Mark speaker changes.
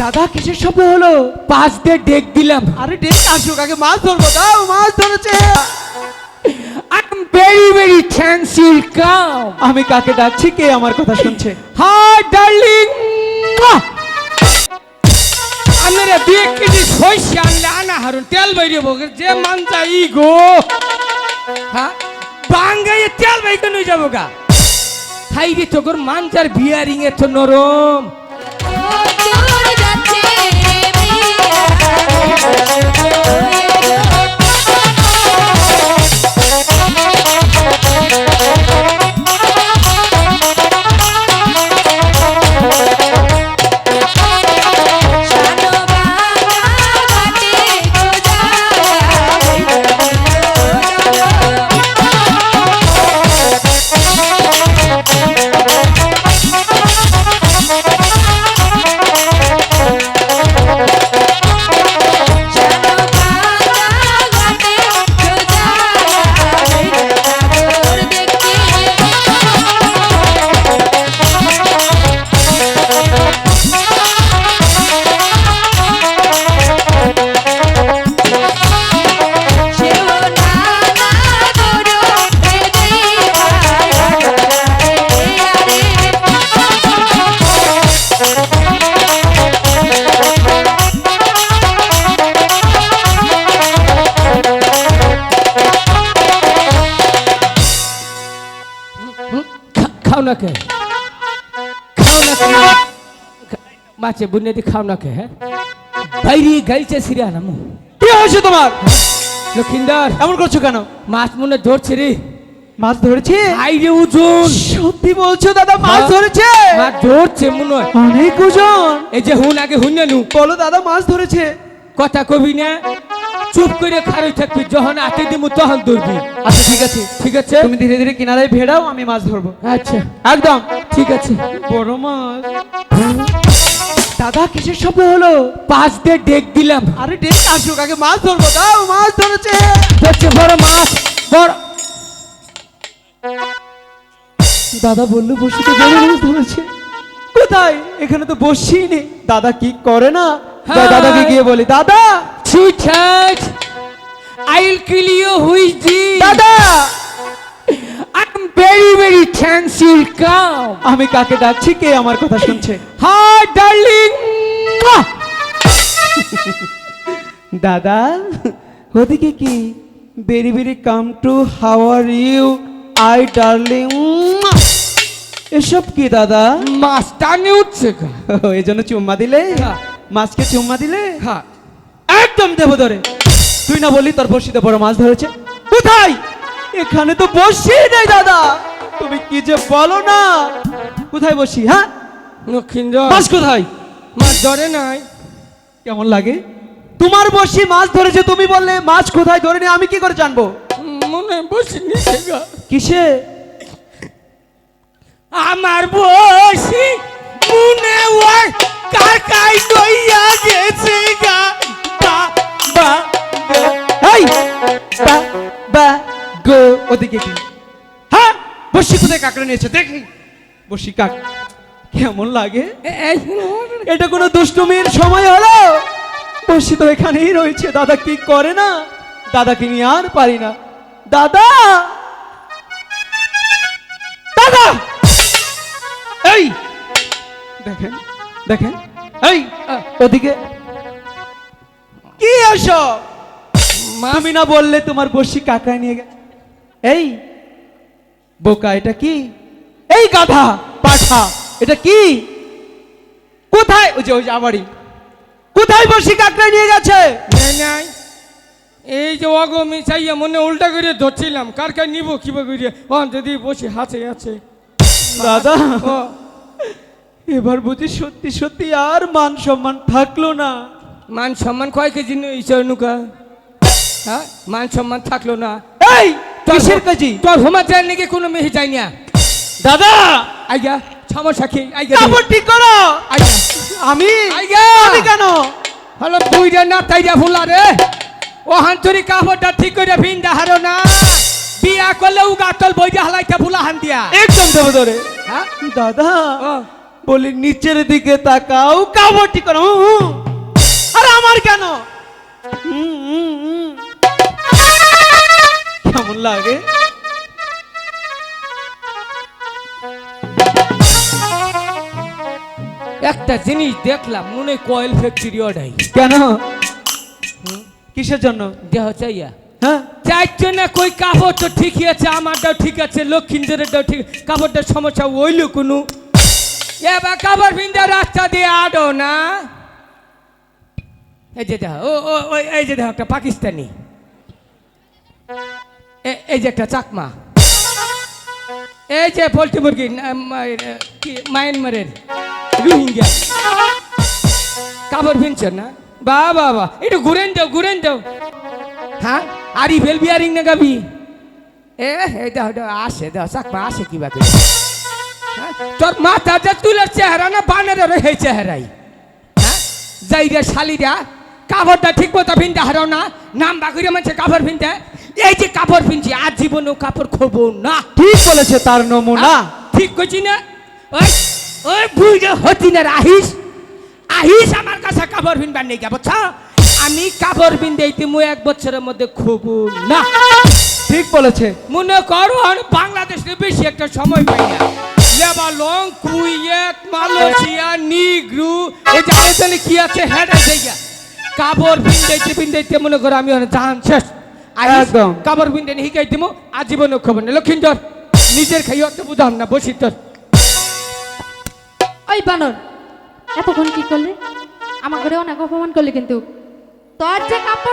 Speaker 1: দাদা কিসের শব্দ হলো?
Speaker 2: পাঁচ দিয়ে ডেক দিলাম।
Speaker 1: আরে ডেক আসুক আগে মাছ ধরবো। দাও মাছ ধরেছে।
Speaker 2: Very very thanks you come
Speaker 1: আমি কাকে ডাকছি কে আমার কথা শুনছে?
Speaker 2: হাই ডার্লিং আপনারা দুই এক কেজি সইসে আনলে আনা হারুন তেল বাইরে বগে যে মান গো। হ্যাঁ? বাঙ্গাইয়ে তেল বাইকে নিয়ে যাব গা। রে তোর মানজার বিয়ারিং এত নরম।
Speaker 3: যাচ্ছে
Speaker 2: খাও না কে? খাও না মাছে বুনেদি খাও না কে হ্যাঁ? বাইরে গাইছে সিরিয়া নামু
Speaker 1: কি হয়েছে তোমার?
Speaker 2: লক্ষিন্দার।
Speaker 1: এমন করছ কেন?
Speaker 2: মাছ মনে ধরছে রে।
Speaker 1: মাছ ধরেছে?
Speaker 2: আইরে ওজন
Speaker 1: সত্যি বলছো দাদা মাছ
Speaker 2: হ্যাঁ।
Speaker 1: ধরেছে?
Speaker 2: মাছ ধরছে মনে হয়
Speaker 1: অনেক ওজন
Speaker 2: এই যে হুন আগে হুন নু।
Speaker 1: বলো দাদা মাছ ধরেছে।
Speaker 2: কথা কবি না। চুপ করে খারই থাকবি যখন হাতে দিমু তখন ধরবি।
Speaker 1: আচ্ছা ঠিক আছে
Speaker 2: ঠিক আছে?
Speaker 1: তুমি ধীরে ধীরে কিনারায় ভেড়াও আমি মাছ ধরবো।
Speaker 2: আচ্ছা
Speaker 1: একদম।
Speaker 2: ঠিক আছে।
Speaker 1: বড় মাছ। দাদা কিসের শব্দ হলো?
Speaker 2: পাঁচ দিয়ে ডেক দিলাম।
Speaker 1: আরে ডেক আসুক আগে মাছ ধরবো। দাও মাছ ধরেছে।
Speaker 2: ধরছে বড় মাছ বড়
Speaker 1: দাদা বলল বসিতে বড় মাছ ধরেছে। কোথায়? এখানে তো বসিই নেই। দাদা কি করে না?
Speaker 2: হ্যাঁ।
Speaker 1: দাদাকে গিয়ে বলি দাদা
Speaker 2: sweet I will kill you whiz the
Speaker 1: দাদা!
Speaker 2: Am very very thanks you come
Speaker 1: আমি কাকে ডাকছি কে আমার কথা শুনছে?
Speaker 2: হাই ডার্লিং
Speaker 1: দাদা ওদিকে কি? Very very come to how are you I darling এসব কি দাদা?
Speaker 2: মাছ টানে উঠছে
Speaker 1: এই জন্য চুম্মা দিলে। মাছকে চুম্মা দিলে?
Speaker 2: হ্যাঁ।
Speaker 1: একদম দেবো ধরে তুই না বললি তোর বসিতে বড় মাছ ধরেছে? কোথায়? এখানে তো বসি নেই দাদা। তুমি কি যে বলো না? কোথায় বসি হ্যাঁ?
Speaker 2: লক্ষিন্দর।
Speaker 1: মাছ কোথায়?
Speaker 2: মাছ ধরে নাই।
Speaker 1: কেমন লাগে? তোমার বসি মাছ ধরেছে তুমি বললে মাছ কোথায় ধরে আমি কি করে জানব?
Speaker 2: মনে বসে নিচে
Speaker 1: কিসে?
Speaker 2: আমার বসি মনে ওই কাকাই দইয়া গেছে গা। বা বা
Speaker 1: গো ওদিকে কি? হ্যাঁ বসি কোথায় কাকড়ে নিয়েছে? দেখি। বসি কাক কেমন লাগে? এটা কোনো দুষ্টুমির সময় হলো? বসি তো এখানেই রয়েছে। দাদা কি করে না? দাদাকে নিয়ে আর পারি না। দাদা! দাদা! এই! দেখেন দেখেন। এই ওদিকে। কি এসব? তুমি না বললে তোমার বসি কাকায় নিয়ে গেছে। এই বোকা এটা কি? এই গাধা পাঠা এটা কি? কোথায়? ওই যে ওই যে আবারই কোথায় বসি কাকড়ায় নিয়ে গেছে?
Speaker 2: নাই নাই এই যে অগমি চাইয়া মনে উল্টা করে ধরছিলাম। কার কার নিব কিবা করে ও যদি বসে হাতে আছে
Speaker 1: দাদা এবার বুঝি সত্যি সত্যি আর মান সম্মান থাকল না।
Speaker 2: মান সম্মান কয় কেজি ঈশ্বর নুকা? হ্যাঁ? মান সম্মান থাকল না।
Speaker 1: এই কিসের কাজী
Speaker 2: তোর হোমাচার নাকি কোনো মেয়ে যাই না?
Speaker 1: দাদা!
Speaker 2: আইগা সমস্যা কি আইগা।
Speaker 1: কাপড় ঠিক করো!
Speaker 2: আইগা।
Speaker 1: আমি?
Speaker 2: আইগা।
Speaker 1: আমি কেন?
Speaker 2: হলো বুইরা না তাইরা ফুলা রে। ও হান্তরি কাপড়টা ঠিক করে ভিন্দা হারো না। বিয়া করলে উগাতল বইরা হালাইতে ফুলা হান দিয়া
Speaker 1: একদম দেবো ধরে
Speaker 2: হ্যাঁ?
Speaker 1: দাদা
Speaker 2: ও।
Speaker 1: বলি নিচের দিকে তাকাও কাবটি করো হুঁ, হুঁ। আরে আমার কেন? হুম, হুম, লাগে।
Speaker 2: একটা জিনিস দেখলাম মনে কয়েল ফ্যাক্টরি ওটাই
Speaker 1: কেন? কিসের জন্য?
Speaker 2: দেহ চাইয়া।
Speaker 1: হ্যাঁ?
Speaker 2: চাইছে না কই কাপড় তো ঠিকই আছে আমারটাও ঠিক আছে লক্ষ্মীন্দরেরটাও ঠিক কাপড়টার সমস্যা হইল কোনো? এবার কাপড় ভিন্দা রাস্তা দিয়ে আডো না। এই যে দেখ ও এই যে দেখ একটা পাকিস্তানি। এই যে একটা চাকমা। এই যে পোল্ট্রি মুরগি মায়ানমারের রোহিঙ্গা। কাপড় ভিনছ না? বা বা বা একটু ঘুরেন যাও ঘুরেন যাও হ্যাঁ আরি ফেল বিয়ারিং না গাবি? এ দাও দাও, আসে, দাও, চাকমা আসে কি বাকি হ্যাঁ? তোর মাথা যে তুলের চেহারা না বানের এই চেহারাই। হ্যাঁ যাই রে শালিরা, কাপড়টা ঠিক মতো ভিনতে হারাও না নাম বাকুরে মানুষে কাপড় ভিনতে এই যে কাপড় ভিনছি আর জীবনেও কাপড় খোবো না।
Speaker 1: ঠিক বলেছে তার নমুনা।
Speaker 2: ঠিক করছি না? ওই ওই বুঝে হতি না আহিস। আহিস আমার কাছে কাপড় ভিনবার নেই বুঝছ? আমি কাপড় ভিন দিতে মু এক বছরের মধ্যে খুব না।
Speaker 1: ঠিক বলেছে।
Speaker 2: মনে করো আর বাংলাদেশে বেশি একটা সময় পাই না। লেবালং কুয়েত মালয়েশিয়া নিগ্রু এই যে আরেকজনে কি আছে? হেডা জায়গা। কাপড় ভিন্দাইতে ভিন্দাইতে মনে করো আমি জাহান শেষ।
Speaker 1: একদম।
Speaker 2: কাপড় বিন্দে হিকাই দিব আজীবন খবর না লক্ষিন্দর নিজের খাইও অত বুঝাম না বসি তোর।
Speaker 3: ওই বানর এতক্ষণ কি করলে? আমার ঘরে অনেক অপমান করলে কিন্তু। তোর যে কাপড়